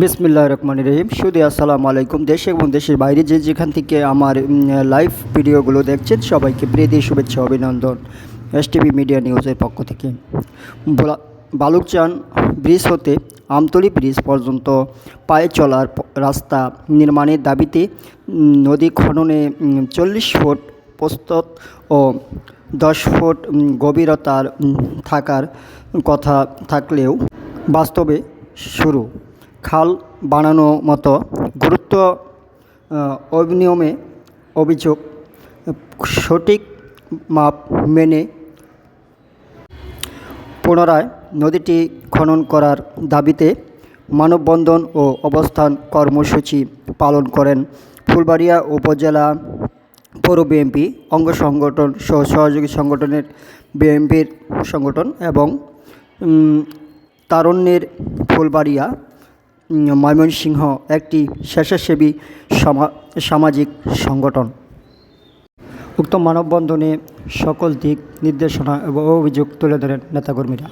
বিসমিল্লাহ রহমান রহিম। সুদী আসসালামু আলাইকুম। দেশে এবং দেশের বাইরে যে যেখান থেকে আমার লাইভ ভিডিওগুলো দেখছেন, সবাইকে প্রীতি, শুভেচ্ছা, অভিনন্দন। এস টিভি মিডিয়া নিউজের পক্ষ থেকে। বালুকচান ব্রিজ হতে আমতলী ব্রিজ পর্যন্ত পায়ে চলার রাস্তা নির্মাণের দাবিতে নদী খননে চল্লিশ ফুট প্রস্তুত ও দশ ফুট গভীরতার থাকার কথা থাকলেও বাস্তবে শুরু। খাল বানানো মতো গুরুত্ব আহ, অনিয়মে অভিযোগ সঠিক মাপ মেনে পুনরায় নদীটি খনন করার দাবিতে মানববন্ধন ও অবস্থান কর্মসূচি পালন করেন ফুলবাড়িয়া উপজেলা পৌর বিএনপি অঙ্গ সংগঠন সহ সহযোগী সংগঠনের বিএনপির সংগঠন এবং তারণ্যের ফুলবাড়িয়া ময়মনসিংহ একটি স্বেচ্ছাসেবী সমা, সামাজিক সংগঠন। উক্ত মানববন্ধনে সকল দিক নির্দেশনা এবং অভিযোগ তুলে ধরেন নেতাকর্মীরা।